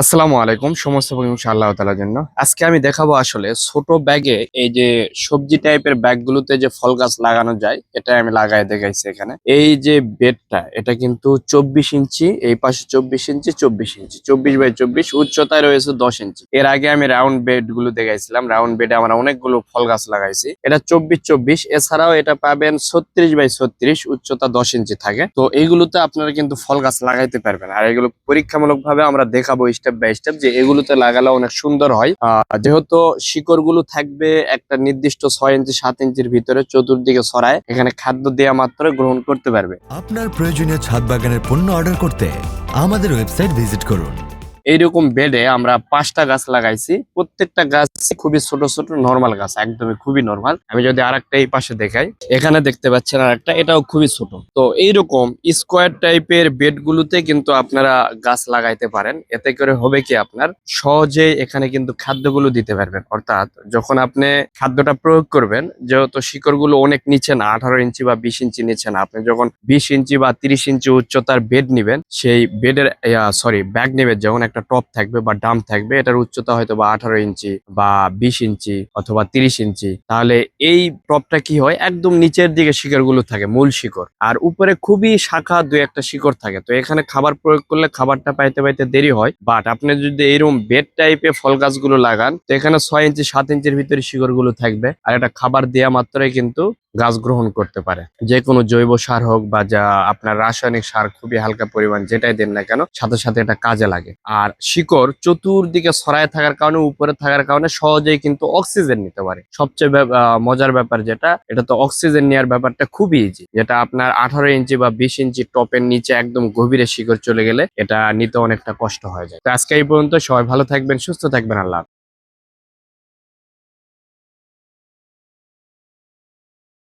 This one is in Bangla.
আসসালামু আলাইকুম, সমস্ত প্রশংসা আল্লাহ তালার জন্য। আজকে আমি দেখাবো আসলে ছোট ব্যাগে এই যে সবজি টাইপের ব্যাগগুলোতে যে ফল গাছ লাগানো যায় এটা আমি লাগাই দেখাইছি এখানে। এই যে বেডটা, এটা কিন্তু চব্বিশ ইঞ্চি, এই পাশে চব্বিশ ইঞ্চি চব্বিশ ইঞ্চি, চব্বিশ বাই চব্বিশ, উচ্চতায় রয়েছে দশ ইঞ্চি। এর আগে আমি রাউন্ড বেডগুলো দেখাইছিলাম, রাউন্ড বেডে আমরা অনেকগুলো ফল গাছ লাগাইছি। এটা চব্বিশ চব্বিশ, এছাড়াও এটা পাবেন ছত্রিশ বাই ছত্রিশ, উচ্চতা দশ ইঞ্চি থাকে। তো এইগুলোতে আপনারা কিন্তু ফল গাছ লাগাইতে পারবেন। আর এগুলো পরীক্ষামূলক ভাবে আমরা দেখাবো স্টেপ বাই স্টেপ যে এগুলোতে লাগালে অনেক সুন্দর হয়। যেহেতু শিকড়গুলো থাকবে একটা নির্দিষ্ট ছয় ইঞ্চি, সাত ইঞ্চির ভিতরে চতুর্দিকে ছড়ায়, এখানে খাদ্য দেওয়া মাত্র গ্রহণ করতে পারবে। আপনার প্রয়োজনীয় ছাদ বাগানের পণ্য অর্ডার করতে আমাদের ওয়েবসাইট ভিজিট করুন। এইরকম বেডে আমরা পাঁচটা গাছ লাগাইছি। প্রত্যেকটা গাছ খুবই ছোট ছোট নর্মাল গাছ, একদমই খুবই নর্মাল আমি যদি আর এই পাশে দেখাই, এখানে দেখতে পাচ্ছেন আরেকটা, এটাও খুবই ছোট। তো এইরকম স্কোয়ার টাইপের বেড গুলোতে কিন্তু আপনারা গাছ লাগাইতে পারেন। এতে করে হবে কি আপনার? সহজে এখানে কিন্তু খাদ্যগুলো দিতে পারবেন। অর্থাৎ যখন আপনি খাদ্যটা প্রয়োগ করবেন, যেহেতু শিকড়গুলো অনেক নিচে না, আঠারো ইঞ্চি বা বিশ ইঞ্চি নিচে না, আপনি যখন বিশ ইঞ্চি বা তিরিশ ইঞ্চি উচ্চতার বেড নিবেন, সেই বেডের সরি ব্যাগ নেবেন যখন একটা টপ থাকবে বা ডাম থাকবে, এটার উচ্চতা হয়তো বা আঠারো ইঞ্চি বা বিশ ইঞ্চি অথবা তিরিশ ইঞ্চি। তাহলে এই টপটা কি হয়? একদম নিচের দিকে শিকড়গুলো থাকে, মূল শিকড়। আর উপরে খুবই শাখা দু একটা শিকড় থাকে। তো এখানে খাবার প্রয়োগ করলে খাবারটা পাইতে পাইতে দেরি হয়। বাট আপনি যদি এরকম বেড টাইপে ফল গাছগুলো লাগান, তো এখানে ছয় ইঞ্চি, সাত ইঞ্চির ভিতরে শিকড়গুলো থাকবে। আর এটা খাবার দেওয়া মাত্রই কিন্তু গাছ গ্রহণ করতে পারে। যে কোনো জৈব সার হোক বা যা আপনার রাসায়নিক সার খুবই হালকা পরিমাণ যেটাই দেন না কেন, সাথে সাথে এটা কাজে লাগে। আর শিকড় চতুর্দিকে ছড়ায় থাকার কারণে, উপরে থাকার কারণে সহজেই কিন্তু অক্সিজেন নিতে পারে। সবচেয়ে মজার ব্যাপার যেটা, এটা তো অক্সিজেন নেওয়ার ব্যাপারটা খুবই ইজি যেটা আপনার আঠারো ইঞ্চি বা বিশ ইঞ্চি টপের নিচে একদম গভীরে শিকড় চলে গেলে এটা নিতে অনেকটা কষ্ট হয়ে যায়। তো আজকে এই পর্যন্ত সবাই ভালো থাকবেন, সুস্থ থাকবেন, আল্লাহ।